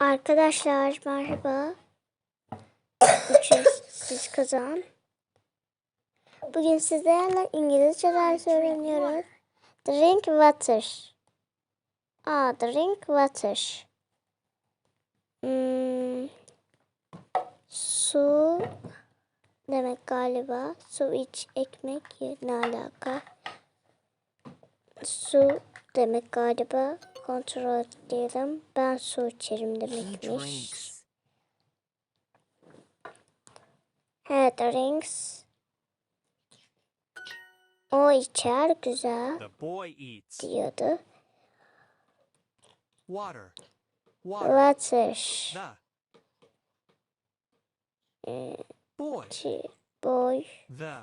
Arkadaşlar merhaba. Ücretsiz kazan. Bugün sizlerle İngilizce ders öğreniyoruz. Drink water. Aa, drink water. Hmm, su demek galiba. Su iç ekmek ne alaka? Su demek galiba. Kontrol edelim. Ben su içerim demekmiş. He drinks. O içer güzel The boy eats. diyordu. Water. Water. Water. The Ee, boy. çi- boy. The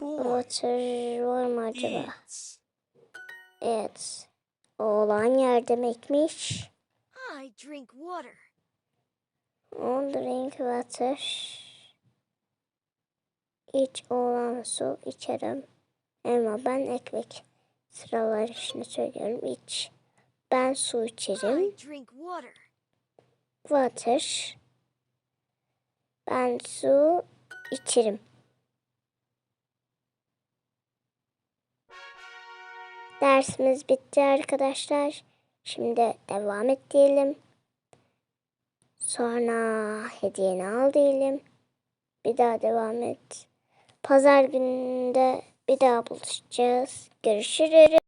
boy Water var mı acaba? eats. Evet. Oğlan yer demekmiş. I drink water. On drink water. İç oğlan su içerim. Ama ben ekmek. Sıralar işini söylüyorum. İç. Ben su içerim. I drink water. Water. Ben su içerim. Dersimiz bitti arkadaşlar. Şimdi devam et diyelim. Sonra hediyeni al diyelim. Bir daha devam et. Pazar gününde bir daha buluşacağız. Görüşürüz.